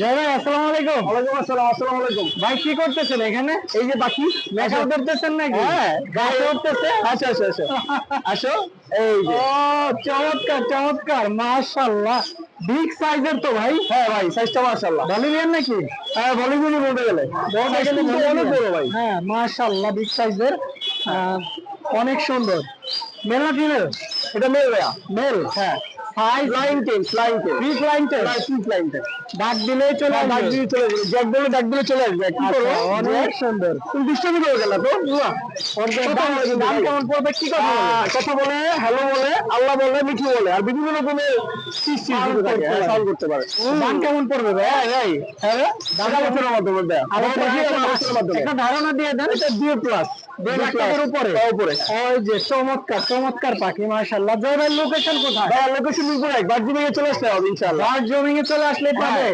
জয় ভাই আসসালামু আলাইকুম। ওয়ালাইকুম আসসালাম আসসালামু আলাইকুম। ভাই কি করতেছেন এখানে? এই যে বাকি নাকি? হ্যাঁ গাছে উঠতেছে আসো আসো আসো। আসো এই যে। ও চমৎকার চমৎকার মাশাআল্লাহ। বিগ সাইজের তো ভাই। হ্যাঁ ভাই সাইজটা মাশাআল্লাহ। নাকি? হ্যাঁ বলতে গেলে। বড় ভাই। হ্যাঁ মাশাআল্লাহ বিগ সাইজের অনেক সুন্দর। Male female? এটা মেল ভাইয়া? মেল হ্যাঁ। Hi flying tail flying tail free ক্লায়েন্টের ফ্লাইং টেল ডাক দিলেই চলে ডাক আসবে। চলে যাবে জ্যাক বলে ডাক দিলে চলে আসবে। কি করব আচ্ছা, অনেক সুন্দর। তুমি দুষ্টামি করে গেল তো? বুঝলা ওর দাম দাম কেমন পড়বে? কি কথা বলে? কথা বলে হ্যালো বলে আল্লাহ বলে মিঠু বলে। আর বিভিন্ন রকমের করতে পারে। পারে। দাম কেমন পড়বে ভাই? হ্যাঁ ভাই হ্যাঁ দাদা বছরের মাধ্যমে দেয় আলোচনা আলোচনা একটা- বছরের মাধ্যমে একটা ধারণা দিয়ে দেন। এটা দুই প্লাস দুই লাখ টাকার উপরে। উপরে। ওই যে চমৎকার চমৎকার পাখি মাশাআল্লাহ। জয় ভাই লোকেশন কোথায়? ভাই লোকেশন উপরে এক বার দিকে চলে আসতে হবে ইনশাআল্লাহ। এ চলে আসলে পাবে।